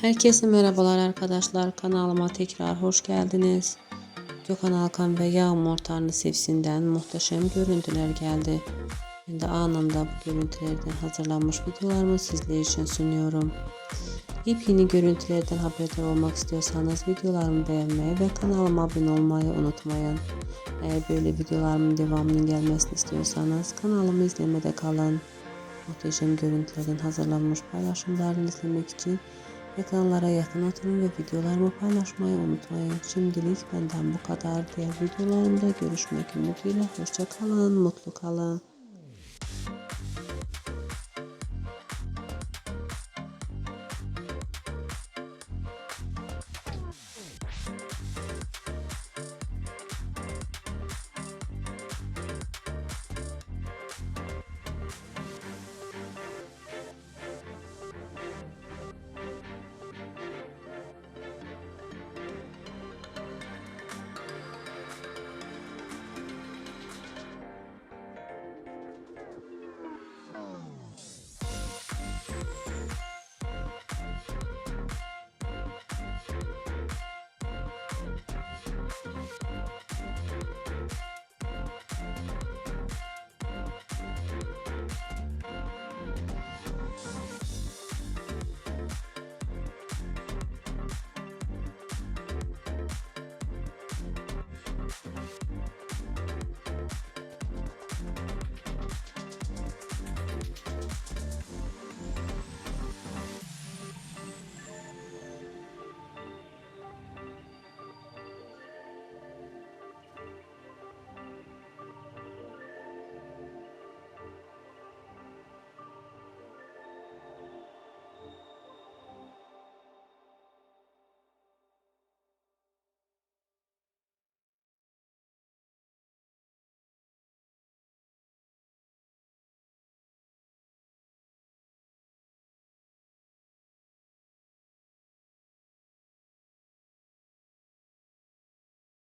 Herkese merhabalar arkadaşlar. Kanalıma tekrar hoş geldiniz. Gökhan Alkan ve Yağmur Tanrı Sevsin'den muhteşem görüntüler geldi. Ben de anında bu görüntülerden hazırlanmış videolarımı sizler için sunuyorum. Yepyeni görüntülerden haberdar olmak istiyorsanız videolarımı beğenmeyi ve kanalıma abone olmayı unutmayın. Eğer böyle videolarımın devamının gelmesini istiyorsanız kanalımı izlemede kalın. Muhteşem görüntülerden hazırlanmış paylaşımlarını izlemek için ekranlara yakın oturun ve videolarımı paylaşmayı unutmayın. Şimdilik benden bu kadar. Diğer videolarımda görüşmek ümidiyle. Hoşça kalın, mutlu kalın.